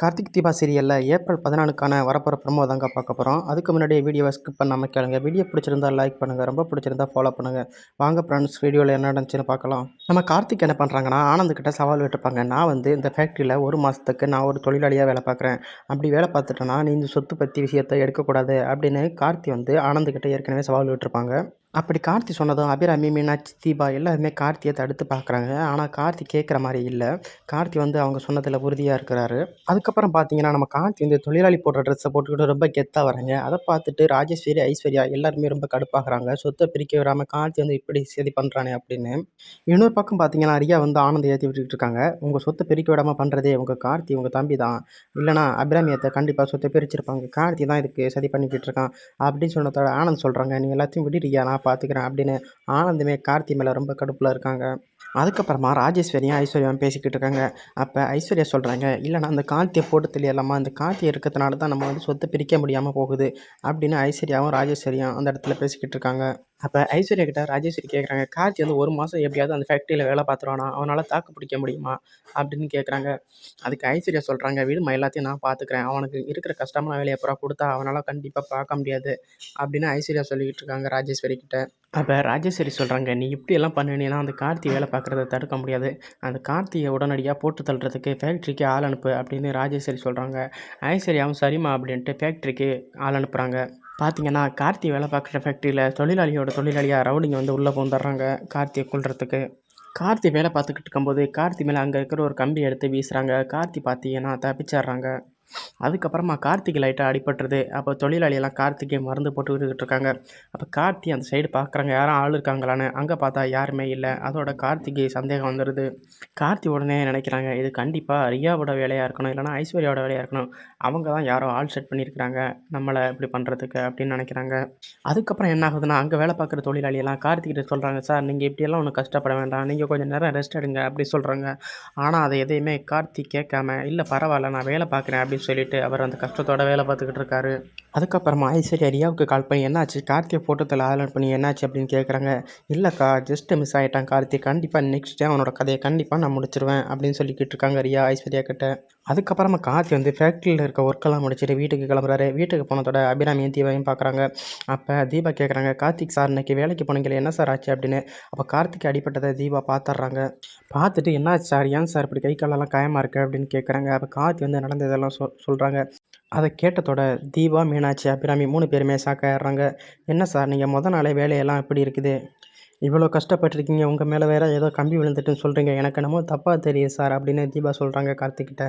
கார்த்திக் தீபா சீரியலில் ஏப்ரல் பதினாலுக்கான வரப்போகிற ப்ரமோ தாங்க பார்க்க போகிறோம் அதுக்கு முன்னாடி வீடியோவை ஸ்கிப் பண்ணாமல் கேளுங்க. வீடியோ பிடிச்சிருந்தா லைக் பண்ணுங்கள் ரொம்ப பிடிச்சிருந்தா ஃபாலோ பண்ணுங்கள் வாங்க ஃப்ரெண்ட்ஸ் வீடியோவில் என்ன நடந்துச்சுன்னு பார்க்கலாம். நம்ம கார்த்திக் என்ன பண்ணுறாங்கன்னா ஆனந்த்கிட்ட சவால் விட்டுருப்பாங்க. நான் வந்து இந்த ஃபேக்ட்ரியில் ஒரு மாதத்துக்கு நான் ஒரு தொழிலாளியாக வேலை பார்க்குறேன். அப்படி வேலை பார்த்துட்டேன்னா நீ இந்த சொத்து பற்றி விஷயத்தை எடுக்கக்கூடாது அப்படின்னு கார்த்தி வந்து ஆனந்த்கிட்ட ஏற்கனவே சவால் விட்டுருப்பாங்க. அப்படி கார்த்தி சொன்னதும் அபிராமி மீனாட்சி தீபா எல்லாருமே கார்த்தியை தடுத்து பார்க்குறாங்க. ஆனால் கார்த்தி கேட்குற மாதிரி இல்லை. கார்த்தி வந்து அவங்க சொன்னதில் உறுதியாக இருக்கிறாரு. அதுக்கப்புறம் பார்த்தீங்கன்னா நம்ம கார்த்தி வந்து தொழிலாளி போடுற ட்ரெஸ்ஸை போட்டுக்கிட்டு ரொம்ப கெத்தாக வராங்க அதை பார்த்துட்டு ராஜேஸ்வரி ஐஸ்வர்யா எல்லாருமே ரொம்ப கடுப்பாகிறாங்க. சொத்தை பிரிக்க விடாமல் கார்த்தி வந்து இப்படி சரி பண்ணுறானே அப்படின்னு. இன்னொரு பக்கம் பார்த்தீங்கன்னா ரியா வந்து ஆனந்தை ஏற்றி விட்டுட்டு இருக்காங்க. உங்கள் சொத்தை பிரிக்க விடாமல் பண்ணுறதே உங்கள் கார்த்தி உங்கள் தம்பி தான். இல்லைனா அபிராமியத்தை கண்டிப்பாக சொத்தை பிரிச்சிருப்பாங்க. கார்த்தி தான் இதுக்கு சரி பண்ணிக்கிட்டு இருக்கான் அப்படின்னு சொன்னதோட ஆனந்த் சொல்கிறாங்க நீங்கள் எல்லாத்தையும் விட்டு ரியா. நான் பார்த்துக்கிறேன் அப்படின்னு ஆனந்துமே கார்த்தி மேலே ரொம்ப கடுப்பில் இருக்காங்க. அதுக்கப்புறமா ராஜேஸ்வரியும் ஐஸ்வர்யாவும் பேசிக்கிட்டு இருக்காங்க. அப்போ ஐஸ்வர்யா சொல்கிறாங்க இல்லைனா அந்த கார்த்தியை போட்டு தெரியலாமா அந்த கார்த்தி இருக்கிறதுனால தான் நம்ம வந்து சொத்தை பிரிக்க முடியாமல் போகுது. அப்படின்னு ஐஸ்வர்யாவும் ராஜேஸ்வரியும் அந்த இடத்துல பேசிக்கிட்டு இருக்காங்க. அப்போ ஐஸ்வர்யா கிட்ட ராஜேஸ்வரி கேட்குறாங்க கார்த்தி வந்து ஒரு மாதம் எப்படியாவது அந்த ஃபேக்ட்ரியில் வேலை பார்த்துருவானா? அவனால் தாக்கு பிடிக்க முடியுமா? அப்படின்னு கேட்குறாங்க அதுக்கு ஐஸ்வர்யா சொல்கிறாங்க விடுமா எல்லாத்தையும் நான் பார்த்துக்கிறேன் அவனுக்கு இருக்கிற கஷ்டமான வேலையை அப்புறம் கொடுத்தா அவனால் கண்டிப்பாக பார்க்க முடியாது. அப்படின்னு ஐஸ்வர்யா சொல்லிக்கிட்டு இருக்காங்க ராஜேஸ்வரி கிட்ட. அப்போ ராஜேஸ்வரி சொல்கிறாங்க நீ இப்படியெல்லாம் பண்ணினீன்னா அந்த கார்த்தி வேலை பார்க்குறத தடுக்க முடியாது. அந்த கார்த்தியை உடனடியாக போட்டு தள்ளுறதுக்கு ஃபேக்ட்ரிக்கு ஆள் அனுப்பு அப்படின்னு ராஜேஸ்வரி சொல்கிறாங்க ஐஸ்வர்யாவும் சரிம்மா அப்படின்ட்டு ஃபேக்ட்ரிக்கு ஆள் அனுப்புகிறாங்க பார்த்தீங்கன்னா கார்த்தி வேலை பார்க்குற ஃபேக்ட்ரியில் தொழிலாளியோட தொழிலாளியாக ரவுடிங்க வந்து உள்ளே போந்துடுறாங்க கார்த்தியை கொள்றதுக்கு கார்த்தி வேலை பார்த்துக்கிட்டு இருக்கும்போது கார்த்தி மேலே அங்கே இருக்கிற ஒரு கம்பி எடுத்து வீசுகிறாங்க கார்த்தி பார்த்தீங்கன்னா தப்பிச்சிடுறாங்க. அதுக்கப்புறமா கார்த்திக் லைட்டாக அடிபட்டுறது அப்போ தொழிலாளியெல்லாம் கார்த்திகை மருந்து போட்டுக்கிட்டு இருக்காங்க. அப்போ கார்த்தி அந்த சைடு பார்க்குறாங்க யாரும் ஆள் இருக்காங்களான்னு. அங்கே பார்த்தா யாருமே இல்லை. அதோட கார்த்திகை சந்தேகம் வந்துடுது கார்த்தி உடனே நினைக்கிறாங்க இது கண்டிப்பாக ரியாவோட வேலையாக இருக்கணும் இல்லைனா ஐஸ்வர்யாவோட வேலையாக இருக்கணும். அவங்க தான் யாரோ ஆள் செட் பண்ணியிருக்கிறாங்க. நம்மளை இப்படி பண்ணுறதுக்கு அப்படின்னு நினைக்கிறாங்க. அதுக்கப்புறம் என்ன ஆகுதுன்னா அங்கே வேலை பார்க்குற தொழிலாளியெல்லாம் கார்த்திகிட்ட சொல்கிறாங்க சார் நீங்கள் இப்படியெல்லாம் ஒன்றும் கஷ்டப்பட வேண்டாம். நீங்கள் கொஞ்சம் நேரம் ரெஸ்ட் எடுங்க அப்படி சொல்கிறாங்க ஆனால் அதை எதையுமே கார்த்தி கேட்காம இல்லை பரவாயில்ல நான் வேலை பார்க்குறேன் அப்படின்னு சொல்லிட்டு அவர் அந்த கஷ்டத்தோட வேலை பார்த்துக்கிட்டு இருக்காரு. அதுக்கப்புறமா ஐஸ்வர்யா ரியாவுக்கு கால் பண்ணி என்னாச்சு? கார்த்தியை ஃபோட்டோத்தில் ஆலன் பண்ணி என்னாச்சு? அப்படின்னு கேட்குறாங்க இல்லைக்கா ஜஸ்ட் மிஸ் ஆகிட்டான் கார்த்தி கண்டிப்பாக நெக்ஸ்ட் டே அவனோட கதையை கண்டிப்பாக நான் முடிச்சிருவேன் அப்படின்னு சொல்லிக்கிட்டு இருக்காங்க ரியா ஐஸ்வர்யா கிட்ட. அதுக்கப்புறமா கார்த்தி வந்து ஃபேக்ட்ரியில் இருக்க ஒர்க்கெல்லாம் முடிச்சுட்டு வீட்டுக்கு கிளம்புறாரு. வீட்டுக்கு போனதோட அபிராமியும் தீபாவையும் பார்க்குறாங்க அப்போ தீபா கேட்குறாங்க கார்த்திக் சார் இன்னைக்கு வேலைக்கு போனீங்களே என்ன சார் ஆச்சு? அப்படின்னு. அப்போ கார்த்திக் அடிப்பட்டதை தீபா பார்த்துட்றாங்க பார்த்துட்டு என்னாச்சு சார் ஏன் சார் இப்படி கை காலெல்லாம் காயமாக இருக்குது அப்படின்னு கேட்குறாங்க அப்போ கார்த்தி வந்து நடந்ததெல்லாம் சொல் சொல்கிறாங்க அதை கேட்டதோட தீபா மீனாட்சி அபிராமி மூணு பேருமே சாக்காயிடுறாங்க என்ன சார் நீங்கள் முத நாளே வேலையெல்லாம் எப்படி இருக்குது? இவ்வளோ கஷ்டப்பட்டுருக்கீங்க உங்கள் மேலே வேறு ஏதோ கம்பி விழுந்துட்டுன்னு சொல்கிறீங்க எனக்கு என்னமோ தப்பாக தெரியுது சார் அப்படின்னு தீபா சொல்கிறாங்க கார்த்திக்கிட்ட.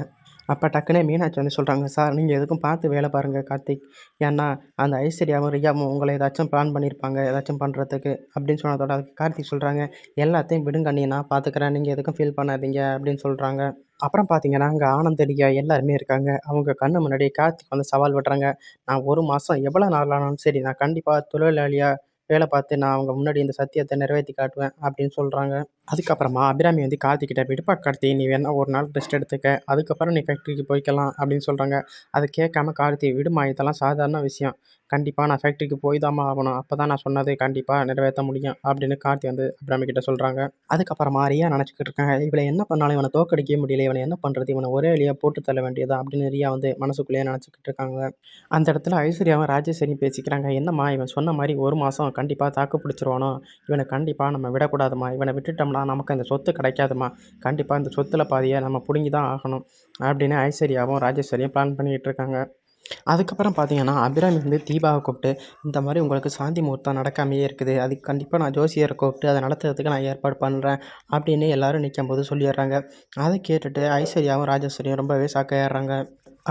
அப்போ டக்குனே மீனாட்சி வந்து சொல்கிறாங்க சார் நீங்கள் எதுக்கும் பார்த்து வேலை பாருங்கள் கார்த்திக். ஏன்னா அந்த ஐஸ்வர்யாவும் ரியாவும் உங்களை ஏதாச்சும் பிளான் பண்ணியிருப்பாங்க ஏதாச்சும் பண்ணுறதுக்கு அப்படின்னு சொன்னதோட அதுக்கு கார்த்திக் சொல்கிறாங்க எல்லாத்தையும் விடுங்க நீ நான் பார்த்துக்கிறேன் நீங்கள் எதுக்கும் ஃபீல் பண்ணாதீங்க அப்படின்னு சொல்கிறாங்க அப்புறம் பார்த்தீங்கன்னா அங்கே ஆனந்த் ரியா எல்லாருமே இருக்காங்க. அவங்க கண்ணு முன்னாடி கார்த்திக் வந்து சவால் விடுறாங்க. நான் ஒரு மாதம் எவ்வளோ நாள் ஆனாலும் சரி நான் கண்டிப்பாக தொழிலாளியாக வேலை பார்த்து நான் அவங்க முன்னாடி இந்த சத்தியத்தை நிறைவேற்றி காட்டுவேன் அப்படின்னு சொல்கிறாங்க அதுக்கப்புறமா அபிராமி வந்து கார்த்திக்கிட்ட விடுப்பா கார்த்தி நீ வேணா ஒரு நாள் ரெஸ்ட் எடுத்துக்க. அதுக்கப்புறம் நீ ஃபேக்ட்ரிக்கு போய்க்கலாம் அப்படின்னு சொல்கிறாங்க அதை கேட்காம கார்த்தி விடுமா இதெல்லாம் சாதாரண விஷயம். கண்டிப்பாக நான் ஃபேக்ட்ரிக்கு போய் தாம்மா ஆகணும். அப்போ தான் நான் சொன்னது கண்டிப்பாக நிறைவேற்ற முடியும் அப்படின்னு கார்த்தி வந்து அபிராமி கிட்ட சொல்கிறாங்க அதுக்கப்புறமா ரியா நினச்சிக்கிட்டு இருக்காங்க இவளை என்ன பண்ணாலும் இவனை தோக்கடிக்க முடியல. இவனை என்ன பண்ணுறது இவனை ஒரே வழியாக போட்டு தள்ள வேண்டியதா? அப்படின்னு ரியா வந்து மனசுக்குள்ளேயே நினச்சிக்கிட்டு இருக்காங்க. அந்த இடத்துல ஐஸ்வர்யாவும் ராஜேஸ்வரியும் பேசிக்கிறாங்க என்னம்மா இவன் சொன்ன மாதிரி ஒரு மாதம் கண்டிப்பாக தாக்கு பிடிச்சிருவானோ? இவனை கண்டிப்பாக நம்ம விடக்கூடாதுமா இவனை விட்டுட்டோம்னா நமக்கு அந்த சொத்து கிடைக்காதுமா கண்டிப்பாக அந்த சொத்தில் பாதியை நம்ம பிடுங்கி தான் ஆகணும். அப்படின்னு ஐஸ்வர்யாவும் ராஜேஸ்வரியும் பிளான் பண்ணிக்கிட்டு இருக்காங்க. அதுக்கப்புறம் பார்த்தீங்கன்னா அபிராமி வந்து தீபாவை கூப்பிட்டு இந்த மாதிரி உங்களுக்கு சாந்தி முகூர்த்தம் நடக்காமையே இருக்குது. அதுக்கு கண்டிப்பாக நான் ஜோசியரை கூப்பிட்டு அதை நடத்துறதுக்கு நான் ஏற்பாடு பண்ணுறேன் அப்படின்னு எல்லோரும் நிற்கும் போது சொல்லிடுறாங்க. அதை கேட்டுட்டு ஐஸ்வர்யாவும் ராஜேஸ்வரியும் ரொம்பவே சாக்கையாடுறாங்க.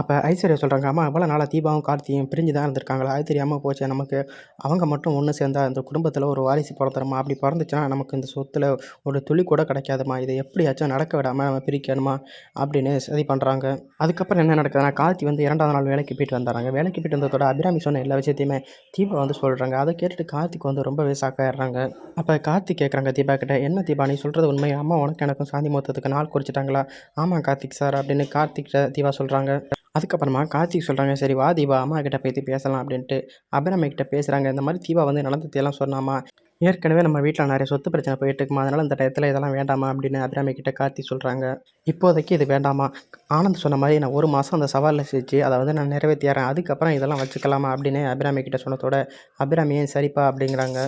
அப்போ ஐஸ்வர்யா சொல்கிறாங்க அம்மா அவ்வளோ நாளாக தீபாவும் கார்த்தியும் பிரிஞ்சு தான் இருந்திருக்காங்களா? அது தெரியாமல் போச்சு நமக்கு அவங்க மட்டும் ஒன்று சேர்ந்தா அந்த குடும்பத்தில் ஒரு வாரிசு பிறந்துருமா அப்படி பிறந்துச்சுன்னா நமக்கு இந்த சொத்தில் ஒரு துளி கூட கிடைக்காதுமா? இதை எப்படியாச்சும் நடக்க விடாமல் நம்ம பிரிக்கணுமா? அப்படின்னு சரி பண்ணுறாங்க அதுக்கப்புறம் என்ன நடக்குதுன்னா கார்த்தி வந்து இரண்டாவது நாள் வேலைக்கு போயிட்டு வந்துடுறாங்க வேலைக்கு போயிட்டு வந்ததோட அபிராமி சொன்ன எல்லா விஷயத்தையுமே தீபா வந்து சொல்கிறாங்க அதை கேட்டுட்டு கார்த்திக் வந்து ரொம்பவே சாக்காயிடுறாங்க அப்போ கார்த்திக் கேட்குறாங்க தீபா கிட்ட என்ன தீபா நீ சொல்கிறது உண்மை. அம்மா உனக்கு எனக்கும் சாந்தி மொத்தத்துக்கு நாள் குறிச்சிட்டாங்களா? ஆமாம் கார்த்திக் சார் அப்படின்னு கார்த்திக் தீபா சொல்கிறாங்க அதுக்கப்புறமா கார்த்திக் சொல்கிறாங்க சரி வா தீபா அம்மா கிட்ட போய் பேசலாம் அப்படின்ட்டு அபிராமி கிட்ட பேசுகிறாங்க இந்த மாதிரி தீபா வந்து நடந்ததையெல்லாம் சொன்னாமா? ஏற்கனவே நம்ம வீட்டில் நிறைய சொத்து பிரச்சனை போயிட்டு இருக்குமா? அதனால் இந்த டயத்தில் இதெல்லாம் வேண்டாமா? அப்படின்னு அபிராமி கிட்ட கார்த்தி சொல்கிறாங்க இப்போதைக்கு இது வேண்டாமா? ஆனந்த் சொன்ன மாதிரி நான் ஒரு மாதம் அந்த சவாலில் செஞ்சு அதை வந்து நான் நிறைவேற்றிறேன் அதுக்கப்புறம் இதெல்லாம் வச்சுக்கலாமா? அப்படின்னு அபிராமி கிட்ட சொன்னதோட அபிராமி ஏன் சரிப்பா? அப்படிங்கிறாங்க.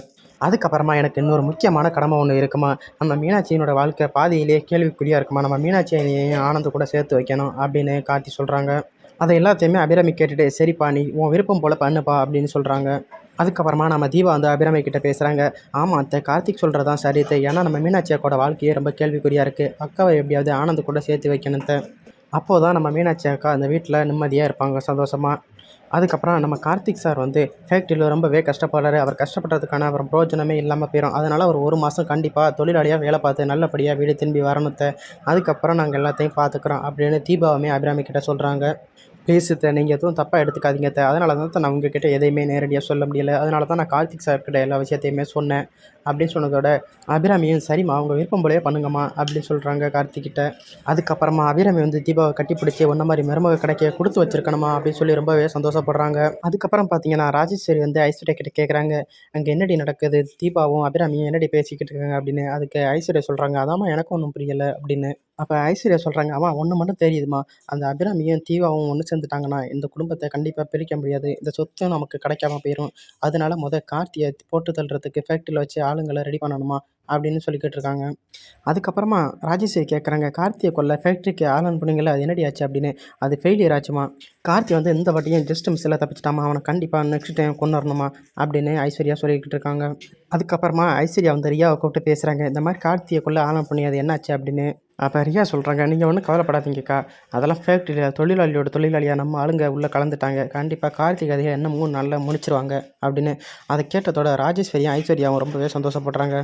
அதுக்கப்புறமா எனக்கு இன்னொரு முக்கியமான கடமை ஒன்று இருக்குமா? நம்ம மீனாட்சியினோட வாழ்க்கை பாதியிலேயே கேள்விக்குறியாக இருக்குமா? நம்ம மீனாட்சியையும் ஆனந்த் கூட சேர்த்து வைக்கணும் அப்படின்னு கார்த்தி சொல்கிறாங்க அதை எல்லாத்தையுமே அபிராமி கேட்டுட்டு சரிப்பா நீ உன் விருப்பம் போல் பண்ணுப்பா அப்படின்னு சொல்கிறாங்க அதுக்கப்புறமா நம்ம தீபா வந்து அபிராமி கிட்ட பேசுகிறாங்க ஆமாம் அத்தை கார்த்திக் சொல்கிறது தான் சரி அத்தை. ஏன்னா நம்ம மீனாட்சி அக்காவோட வாழ்க்கையே ரொம்ப கேள்விக்குறியாக இருக்குது அக்காவை எப்படியாவது ஆனந்த் கூட சேர்த்து வைக்கணும் அப்போது தான் நம்ம மீனாட்சி அக்கா அந்த வீட்டில் நிம்மதியாக இருப்பாங்க சந்தோஷமாக அதுக்கப்புறம் நம்ம கார்த்திக் சார் வந்து ஃபேக்ட்ரியில் ரொம்பவே கஷ்டப்படுறாரு. அவர் கஷ்டப்படுறதுக்கான அவர் பிரோஜனமே இல்லாமல் போயிடும் அதனால் அவர் ஒரு மாதம் கண்டிப்பாக தொழிலாளியாக வேலை பார்த்து நல்லபடியாக வீடு திரும்பி வரணுத்த அதுக்கப்புறம் நாங்கள் எல்லாத்தையும் பார்த்துக்குறோம் அப்படின்னு தீபாவுமே அபிராமி கிட்ட சொல்கிறாங்க ப்ளீஸ் நீங்கள் எதுவும் தப்பாக எடுத்துக்காதீங்க அத்தை. அதனால தான் நான் உங்ககிட்ட எதையுமே நேரடியாக சொல்ல முடியலை. அதனால தான் நான் கார்த்திக் சார் கிட்ட எல்லா விஷயத்தையுமே சொன்னேன். அப்படின்னு சொன்னதோட அபிராமியும் சரிம்மா அவங்க விருப்பம் போலயே பண்ணுங்கம்மா அப்படின்னு சொல்கிறாங்க கார்த்திக்கிட்ட அதுக்கப்புறமா அபிராமி வந்து தீபாவை கட்டிப்பிடிச்சி ஒன்ன மாதிரி மருமக கிடைக்க கொடுத்து வச்சிருக்கணுமா அப்படின்னு சொல்லி ரொம்பவே சந்தோஷப்படுறாங்க. அதுக்கப்புறம் பார்த்தீங்கன்னா ராஜேஸ்வரி வந்து ஐஸ்வர்யா கிட்ட கேட்குறாங்க அங்கே என்னடி நடக்குது? தீபாவும் அபிராமியும் என்னடி பேசிக்கிட்டு இருக்காங்க அப்படின்னு. அதுக்கு ஐஸ்வர்யா சொல்கிறாங்க அதாம்மா எனக்கும் ஒன்றும் புரியலை அப்படின்னு. அப்போ ஐஸ்வர்யா சொல்கிறாங்க அம்மா ஒன்று மட்டும் தெரியுதுமா அந்த அபிராமியும் தீபாவும் ஒன்று சேர்ந்துட்டாங்கன்னா இந்த குடும்பத்தை கண்டிப்பாக பிரிக்க முடியாது. இந்த சொத்தும் நமக்கு கிடைக்காம போயிடும் அதனால முத கார்த்தியை போட்டு தள்ளுறதுக்கு ஃபேக்ட்ரியில் வச்சு ஆளுங்களை ரெடி பண்ணணுமா? அப்படின்னு சொல்லிக்கிட்டு இருக்காங்க. அதுக்கப்புறமா ராஜேஸ்வரி கேட்குறாங்க கார்த்தியை கொல்ல ஃபேக்ட்ரிக்கு ஆள் அனுப்புனீங்களே அது என்னடி ஆச்சு அப்படின்னு. அது ஃபெயிலியர் ஆச்சுமா? கார்த்தி வந்து இந்த வாட்டியும் ஜஸ்ட் மிஸ்ஸில் தப்பிச்சிட்டாமா? அவனை கண்டிப்பாக நெக்ஸ்ட் டைம் கொண்டு வரணுமா அப்படின்னு ஐஸ்வர்யா சொல்லிக்கிட்டு இருக்காங்க. அதுக்கப்புறமா ஐஸ்வர்யா வந்து ரியாவை கூப்பிட்டு பேசுகிறாங்க இந்த மாதிரி கார்த்தியை கொள்ள ஆலம் பண்ணி அது என்னாச்சு அப்படின்னு. அப்போ ரியா சொல்கிறாங்க நீங்கள் ஒன்றும் கவலைப்படாதீங்கக்கா. அதெல்லாம் ஃபேக்ட்ரியில் தொழிலாளியோட தொழிலாளியாக நம்ம ஆளுங்க உள்ளே கலந்துட்டாங்க. கண்டிப்பாக கார்த்திக் அதிகம் என்ன மூணு நாளில் முடிச்சிருவாங்க அப்படின்னு. அதை கேட்டதோட ராஜேஸ்வரியும் ஐஸ்வர்யாவும் ரொம்பவே சந்தோஷப்படுறாங்க.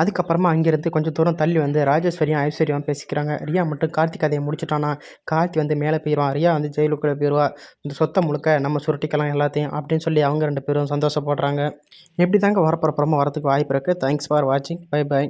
அதுக்கப்புறமா அங்கேருந்து கொஞ்சம் தூரம் தள்ளி வந்து ராஜேஸ்வரியும் ஐஸ்வர்யாவும் பேசிக்கிறாங்க. ரியா மட்டும் கார்த்திக் கதையை முடிச்சிட்டானா? கார்த்தி வந்து மேலே போயிடுவான் ரியா வந்து ஜெயிலுக்குள்ளே போயிடுவா இந்த சொத்தை முழுக்க நம்ம சுருட்டிக்கலாம் எல்லாத்தையும் அப்படின்னு சொல்லி அவங்க ரெண்டு பேரும் சந்தோஷப்படுறாங்க. எப்படி தாங்க வரப்புறப்புறமா வரதுக்கு வாய்ப்பு இருக்குது தேங்க்ஸ் ஃபார் வாட்சிங் பை பை